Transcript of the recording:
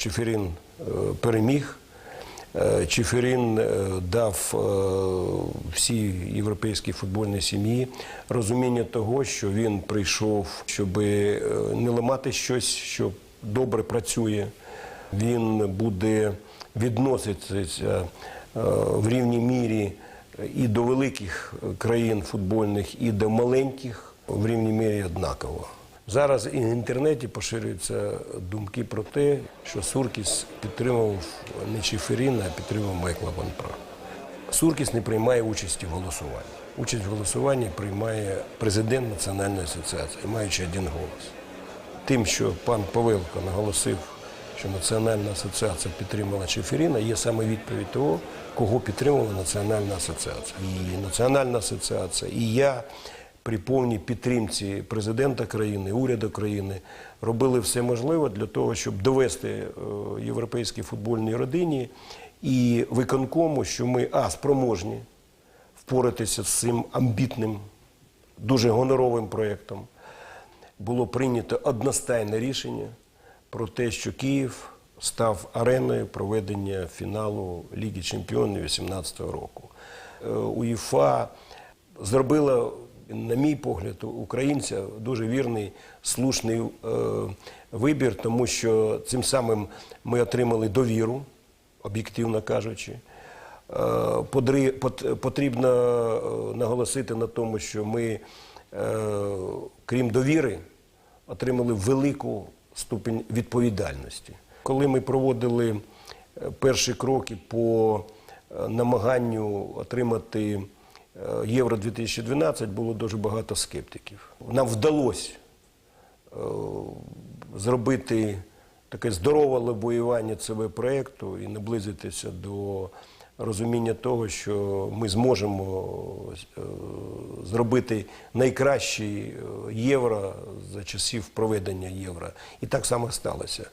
Чеферін е, переміг. Е, Чеферін е, дав всій європейській футбольній сім'ї розуміння того, що він прийшов, щоб не ламати щось, що добре працює. Він буде відноситися в рівній мірі і до великих країн футбольних, і до маленьких в рівній мірі однаково. Зараз і в інтернеті поширюються думки про те, що Суркіс підтримував не Чеферіна, а підтримував Майкла Ванпра. Суркіс не приймає участі в голосуванні. Участь в голосуванні приймає президент Національної асоціації, маючи один голос. Тим, що пан Павелко наголосив, що Національна асоціація підтримала Чеферіна, є саме відповідь того, кого підтримувала Національна асоціація. І Національна асоціація, і я при повній підтримці президента країни, уряду країни робили все можливе для того, щоб довести е, європейській футбольній родині і виконкому, що ми а спроможні впоратися з цим амбітним, дуже гоноровим проєктом було прийнято одностайне рішення про те, що Київ став ареною проведення фіналу Ліги Чемпіонів 2018 року. Е, УЄФА зробила, на мій погляд, українця дуже вірний, слушний е, вибір, тому що цим самим ми отримали довіру, об'єктивно кажучи. Е, Потрібно е, наголосити на тому, що ми, е, крім довіри, отримали велику ступінь відповідальності. Коли ми проводили е, перші кроки по е, намаганню отримати Євро 2012, було дуже багато скептиків. Нам вдалося е, зробити таке здорове лобоювання цього проєкту і наблизитися до розуміння того, що ми зможемо е, зробити найкращий е, євро за часів проведення євро. І так само сталося.